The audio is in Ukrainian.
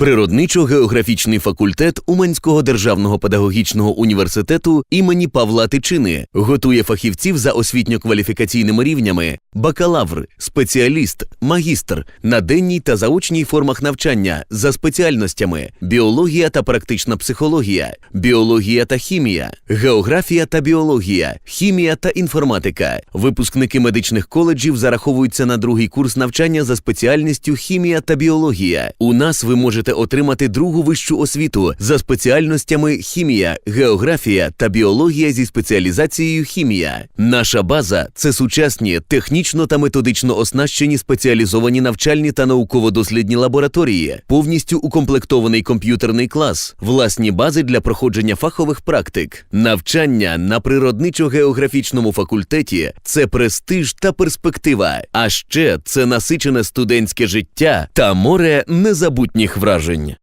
Природничо-географічний факультет Уманського державного педагогічного університету імені Павла Тичини. Готує фахівців за освітньо-кваліфікаційними рівнями бакалавр, спеціаліст, магістр на денній та заочній формах навчання за спеціальностями біологія та практична психологія, біологія та хімія, географія та біологія, хімія та інформатика. Випускники медичних коледжів зараховуються на другий курс навчання за спеціальністю хімія та біологія. У нас ви можете отримати другу вищу освіту за спеціальностями хімія, географія та біологія зі спеціалізацією хімія. Наша база це сучасні, технічно та методично оснащені спеціалізовані навчальні та науково-дослідні лабораторії, повністю укомплектований комп'ютерний клас, власні бази для проходження фахових практик. Навчання на природничо-географічному факультеті це престиж та перспектива. А ще це насичене студентське життя та море незабутніх вражень.